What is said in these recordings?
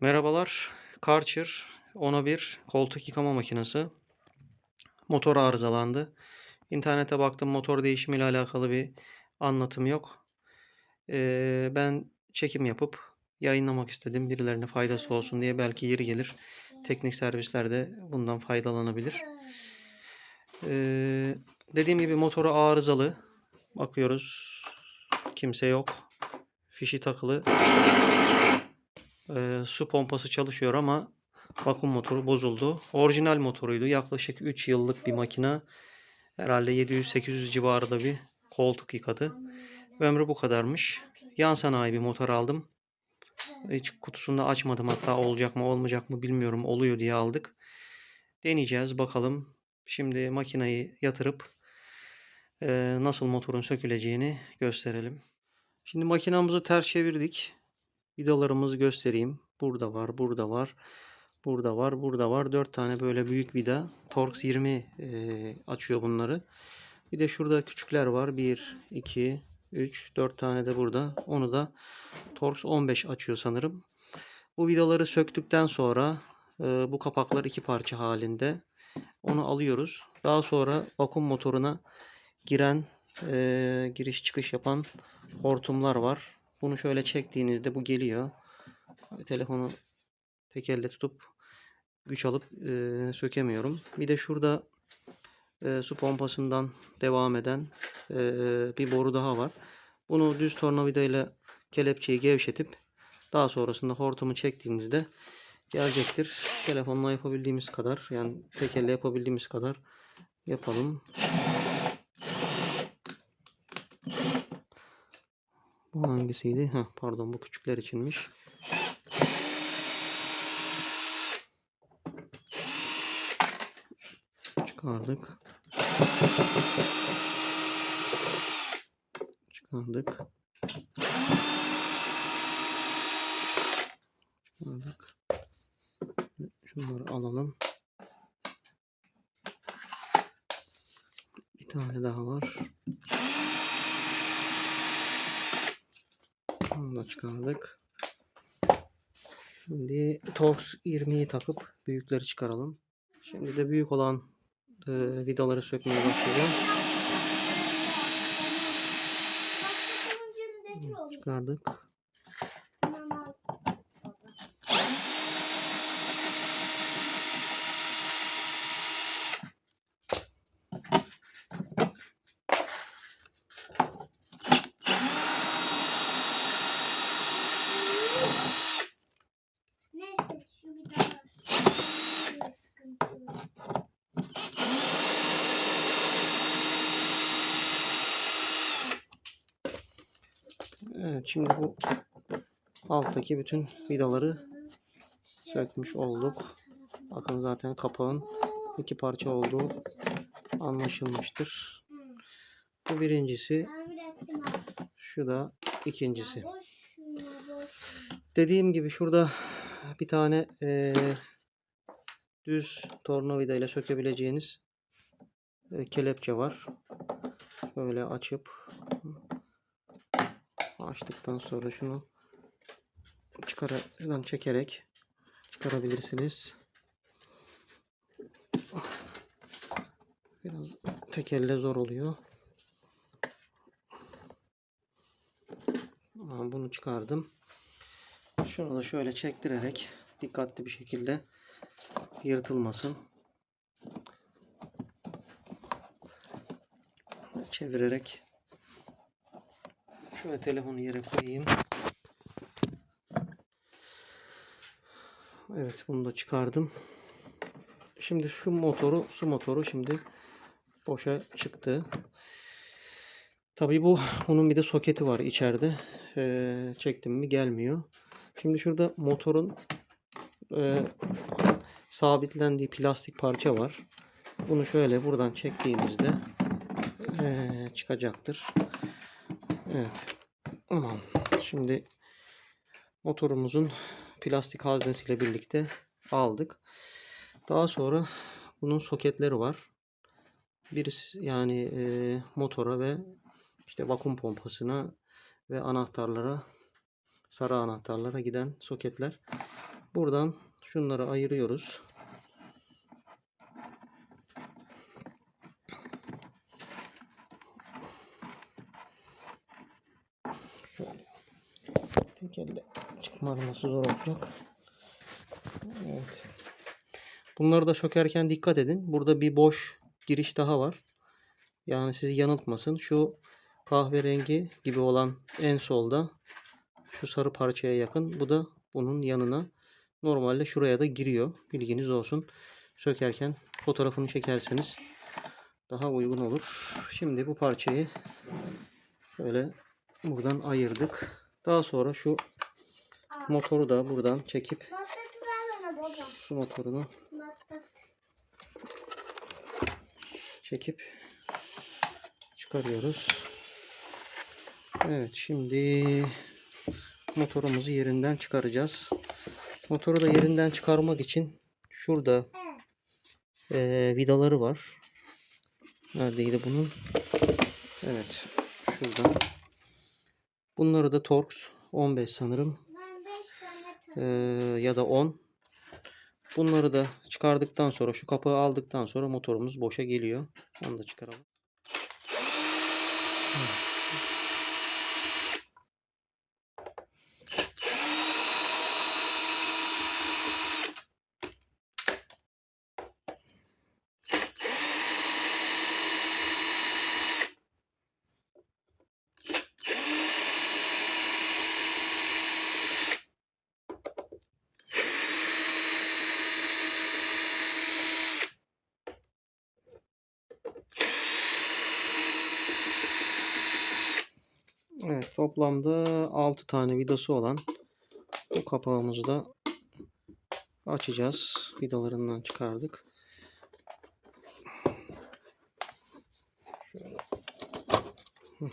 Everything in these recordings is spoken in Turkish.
Merhabalar. Karcher 10'a 1 koltuk yıkama makinesi. Motor arızalandı. İnternete baktım motor değişimiyle alakalı bir anlatım yok. Ee, ben çekim yapıp yayınlamak istedim. Birilerine faydası olsun diye belki yeri gelir. Teknik servisler de bundan faydalanabilir. Ee, dediğim gibi motoru arızalı. Bakıyoruz. Kimse yok. Fişi takılı. Ee, su pompası çalışıyor ama vakum motoru bozuldu. Orijinal motoruydu. Yaklaşık 3 yıllık bir makina. Herhalde 700-800 civarında bir koltuk yıkadı. Ömrü bu kadarmış. Yan sanayi bir motor aldım. Hiç kutusunu açmadım. Hatta olacak mı olmayacak mı bilmiyorum. Oluyor diye aldık. Deneyeceğiz bakalım. Şimdi makineyi yatırıp e, nasıl motorun söküleceğini gösterelim. Şimdi makinamızı ters çevirdik. Vidalarımızı göstereyim. Burada var, burada var, burada var, burada var. 4 tane böyle büyük vida. Torx 20 e, açıyor bunları. Bir de şurada küçükler var. 1, 2, 3, 4 tane de burada. Onu da Torx 15 açıyor sanırım. Bu vidaları söktükten sonra e, bu kapaklar iki parça halinde. Onu alıyoruz. Daha sonra vakum motoruna giren, e, giriş çıkış yapan hortumlar var. Bunu şöyle çektiğinizde bu geliyor. Telefonu tek elle tutup güç alıp e, sökemiyorum. Bir de şurada e, su pompasından devam eden e, bir boru daha var. Bunu düz tornavida ile kelepçeyi gevşetip daha sonrasında hortumu çektiğinizde gelecektir. Telefonla yapabildiğimiz kadar yani tek elle yapabildiğimiz kadar yapalım. Bu hangisiydi? Heh, pardon bu küçükler içinmiş. Çıkardık. Çıkardık. Çıkardık. Şunları alalım. Bir tane daha var. Da çıkardık. Şimdi Torx 20'yi takıp büyükleri çıkaralım. Şimdi de büyük olan e, vidaları sökmeye başlayacağım. Çıkardık. Neyse şu bir daha. Şöyle sıkıntı yok. Evet şimdi bu alttaki bütün vidaları sökmüş olduk. Bakın zaten kapağın iki parça olduğu anlaşılmıştır. Bu birincisi, şu da ikincisi. Dediğim gibi şurada bir tane eee, düz tornavida ile sökebileceğiniz e, kelepçe var. Böyle açıp açtıktan sonra şunu çıkaradan çekerek çıkarabilirsiniz. Biraz tek elle zor oluyor. Ama bunu çıkardım. Şunu da şöyle çektirerek dikkatli bir şekilde yırtılmasın. Çevirerek şöyle telefonu yere koyayım. Evet bunu da çıkardım. Şimdi şu motoru, su motoru şimdi boşa çıktı. Tabii bu bunun bir de soketi var içeride. Ee, çektim mi gelmiyor. Şimdi şurada motorun e, sabitlendiği plastik parça var. Bunu şöyle buradan çektiğimizde e, çıkacaktır. Evet. Tamam. Şimdi motorumuzun plastik haznesiyle birlikte aldık. Daha sonra bunun soketleri var. Birisi yani e, motora ve işte vakum pompasına ve anahtarlara sarı anahtarlara giden soketler. buradan şunları ayırıyoruz. Şöyle. Tek elle çıkmaması zor olacak. Evet. Bunları da sökerken dikkat edin. Burada bir boş giriş daha var. Yani sizi yanıltmasın. Şu kahverengi gibi olan en solda şu sarı parçaya yakın. Bu da bunun yanına. Normalde şuraya da giriyor. Bilginiz olsun. Sökerken fotoğrafını çekerseniz daha uygun olur. Şimdi bu parçayı şöyle buradan ayırdık. Daha sonra şu motoru da buradan çekip su motorunu çekip çıkarıyoruz. Evet şimdi motorumuzu yerinden çıkaracağız. Motoru da yerinden çıkarmak için şurada eee, vidaları var. Neredeydi bunun? Evet. Şurada. Bunları da Torx 15 sanırım. Ben 5 tane Eee, ya da 10. Bunları da çıkardıktan sonra şu kapağı aldıktan sonra motorumuz boşa geliyor. Onu da çıkaralım. Evet toplamda 6 tane vidası olan bu kapağımızı da açacağız. Vidalarından çıkardık. Bu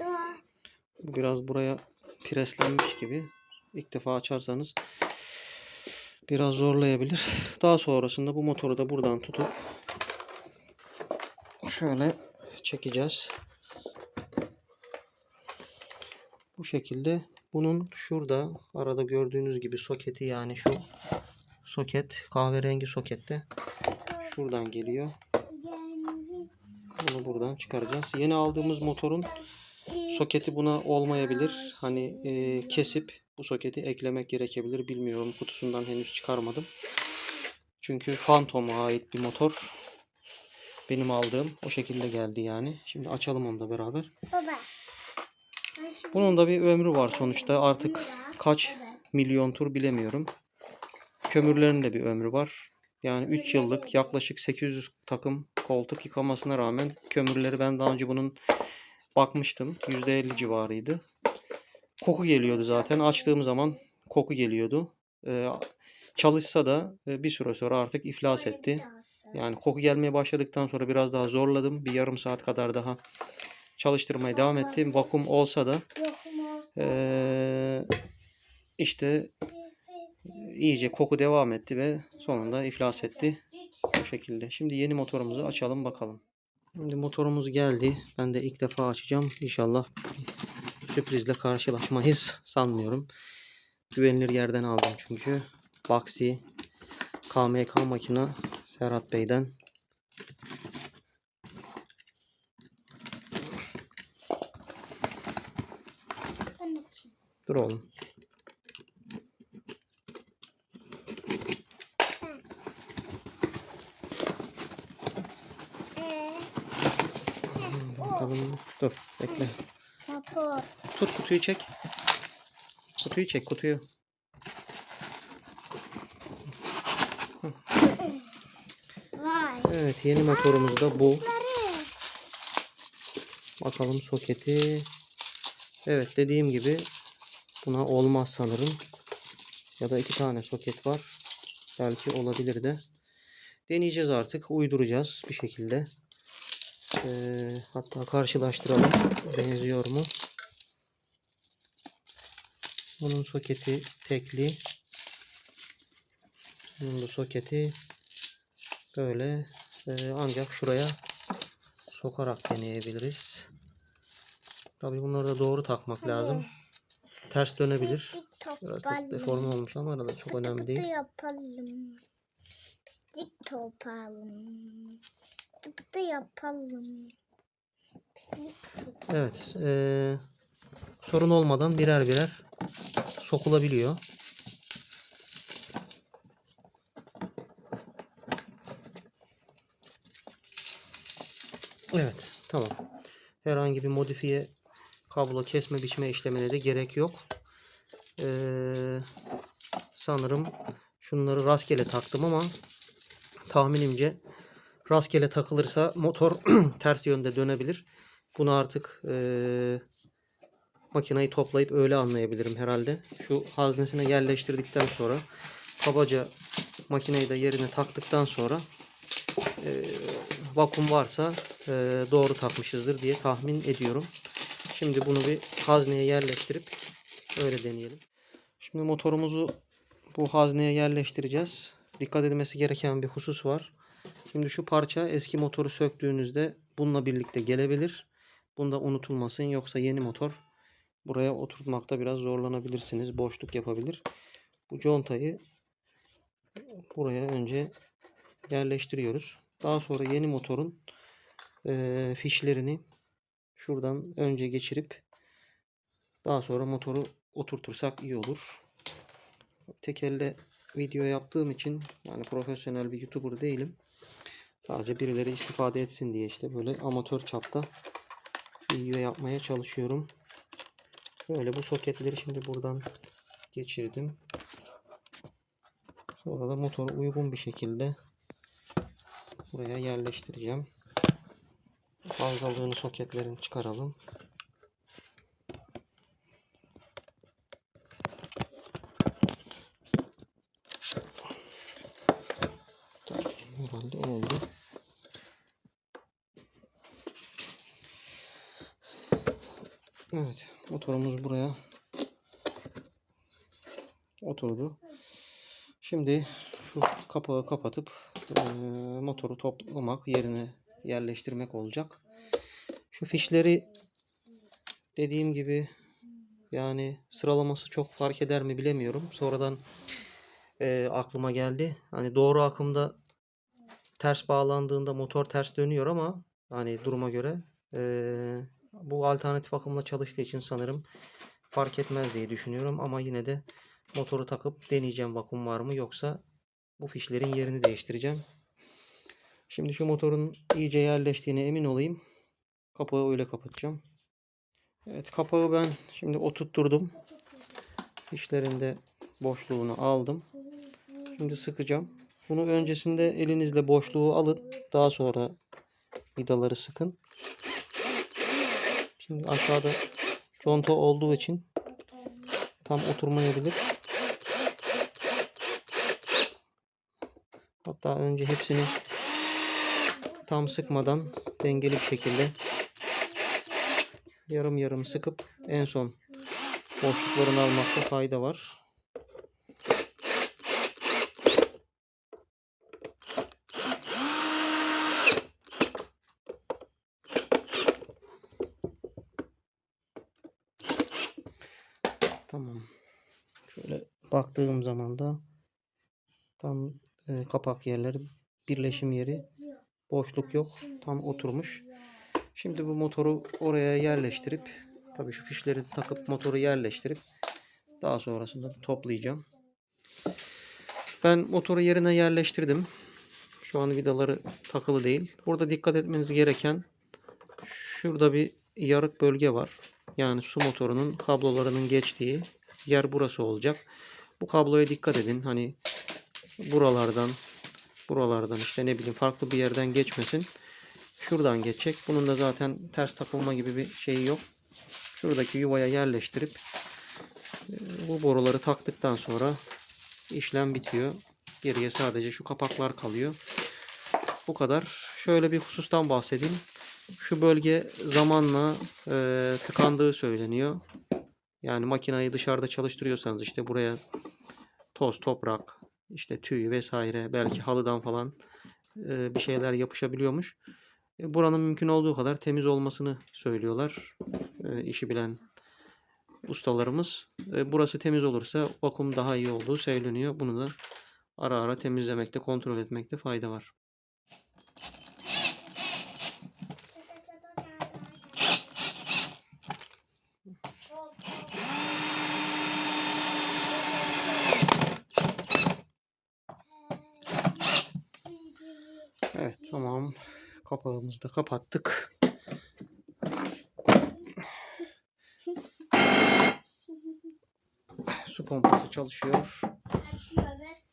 Biraz buraya preslenmiş gibi. İlk defa açarsanız biraz zorlayabilir. Daha sonrasında bu motoru da buradan tutup şöyle çekeceğiz. Bu şekilde bunun şurada arada gördüğünüz gibi soketi yani şu soket kahverengi sokette şuradan geliyor. Bunu buradan çıkaracağız. Yeni aldığımız motorun soketi buna olmayabilir. Hani e, kesip bu soketi eklemek gerekebilir. Bilmiyorum. Kutusundan henüz çıkarmadım. Çünkü Phantom'a ait bir motor. Benim aldığım o şekilde geldi yani. Şimdi açalım onu da beraber. Baba. Bunun da bir ömrü var sonuçta. Artık kaç milyon tur bilemiyorum. Kömürlerin de bir ömrü var. Yani 3 yıllık yaklaşık 800 takım koltuk yıkamasına rağmen kömürleri ben daha önce bunun bakmıştım. %50 civarıydı. Koku geliyordu zaten. Açtığım zaman koku geliyordu. Ee, çalışsa da e, bir süre sonra artık iflas etti. Yani koku gelmeye başladıktan sonra biraz daha zorladım. Bir yarım saat kadar daha çalıştırmaya devam ettim. Vakum olsa da ee, işte iyice koku devam etti ve sonunda iflas etti. Bu şekilde. Şimdi yeni motorumuzu açalım bakalım. Şimdi motorumuz geldi. Ben de ilk defa açacağım. İnşallah sürprizle karşılaşmayız sanmıyorum. Güvenilir yerden aldım çünkü. Baxi KMK makina Serhat Bey'den. Ben Dur oğlum. Ee, Bakalım. Dur bekle. Tut kutuyu çek. Kutuyu çek kutuyu. Vay. Evet yeni motorumuz da bu. Bakalım soketi. Evet dediğim gibi buna olmaz sanırım. Ya da iki tane soket var. Belki olabilir de. Deneyeceğiz artık. Uyduracağız bir şekilde. Ee, hatta karşılaştıralım. Benziyor mu? Bunun soketi tekli. Bunun da soketi böyle. Ee, ancak şuraya sokarak deneyebiliriz. Tabii bunları da doğru takmak lazım. Ters dönebilir. Biraz deforme olmuş ama arada çok önemli değil. yapalım. Pislik topalım. Pıtı yapalım. Pislik Evet. eee, sorun olmadan birer birer sokulabiliyor. Evet. Tamam. Herhangi bir modifiye kablo kesme biçme işlemine de gerek yok. Eee, sanırım şunları rastgele taktım ama tahminimce rastgele takılırsa motor ters yönde dönebilir. Bunu artık eee makinayı toplayıp öyle anlayabilirim herhalde. Şu haznesine yerleştirdikten sonra kabaca makineyi de yerine taktıktan sonra eee, vakum varsa eee, doğru takmışızdır diye tahmin ediyorum. Şimdi bunu bir hazneye yerleştirip öyle deneyelim. Şimdi motorumuzu bu hazneye yerleştireceğiz. Dikkat edilmesi gereken bir husus var. Şimdi şu parça eski motoru söktüğünüzde bununla birlikte gelebilir. Bunda unutulmasın yoksa yeni motor buraya oturtmakta biraz zorlanabilirsiniz. Boşluk yapabilir. Bu contayı buraya önce yerleştiriyoruz. Daha sonra yeni motorun eee, fişlerini şuradan önce geçirip daha sonra motoru oturtursak iyi olur. Tek elle video yaptığım için yani profesyonel bir YouTuber değilim. Sadece birileri istifade etsin diye işte böyle amatör çapta video yapmaya çalışıyorum. Böyle bu soketleri şimdi buradan geçirdim. Sonra da motoru uygun bir şekilde buraya yerleştireceğim. Fazlalığını soketlerini çıkaralım. Herhalde oldu. Evet, motorumuz buraya oturdu. Şimdi şu kapağı kapatıp eee, motoru toplamak yerine yerleştirmek olacak. Şu fişleri dediğim gibi yani sıralaması çok fark eder mi bilemiyorum. Sonradan eee, aklıma geldi. Hani doğru akımda ters bağlandığında motor ters dönüyor ama hani duruma göre eee, bu alternatif akımla çalıştığı için sanırım fark etmez diye düşünüyorum ama yine de motoru takıp deneyeceğim vakum var mı yoksa bu fişlerin yerini değiştireceğim. Şimdi şu motorun iyice yerleştiğine emin olayım. Kapağı öyle kapatacağım. Evet kapağı ben şimdi oturtturdum. Fişlerin de boşluğunu aldım. Şimdi sıkacağım. Bunu öncesinde elinizle boşluğu alın. Daha sonra vidaları sıkın. Şimdi aşağıda conta olduğu için tam oturmayabilir. Hatta önce hepsini tam sıkmadan dengeli bir şekilde yarım yarım sıkıp en son boşluklarını almakta fayda var. Tamam. Şöyle baktığım zaman da tam e, kapak yerleri birleşim yeri boşluk yok. Tam oturmuş. Şimdi bu motoru oraya yerleştirip tabii şu fişleri takıp motoru yerleştirip daha sonrasında toplayacağım. Ben motoru yerine yerleştirdim. Şu an vidaları takılı değil. Burada dikkat etmeniz gereken şurada bir yarık bölge var. Yani su motorunun kablolarının geçtiği yer burası olacak. Bu kabloya dikkat edin. Hani buralardan buralardan işte ne bileyim farklı bir yerden geçmesin. Şuradan geçecek. Bunun da zaten ters takılma gibi bir şeyi yok. Şuradaki yuvaya yerleştirip e, bu boruları taktıktan sonra işlem bitiyor. Geriye sadece şu kapaklar kalıyor. Bu kadar. Şöyle bir husustan bahsedeyim. Şu bölge zamanla e, tıkandığı söyleniyor. Yani makinayı dışarıda çalıştırıyorsanız işte buraya toz, toprak, işte tüy vesaire belki halıdan falan bir şeyler yapışabiliyormuş. E, buranın mümkün olduğu kadar temiz olmasını söylüyorlar. İşi bilen ustalarımız. E, burası temiz olursa vakum daha iyi olduğu söyleniyor. Bunu da ara ara temizlemekte, kontrol etmekte fayda var. Evet tamam. Kapağımızı da kapattık. Su pompası çalışıyor. Açıyor evet.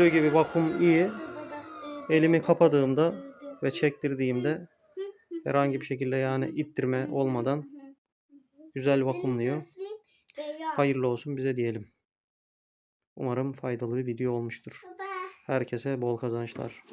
Görüldüğü gibi vakum iyi. Elimi kapadığımda ve çektirdiğimde herhangi bir şekilde yani ittirme olmadan güzel vakumluyor. Hayırlı olsun bize diyelim. Umarım faydalı bir video olmuştur. Herkese bol kazançlar.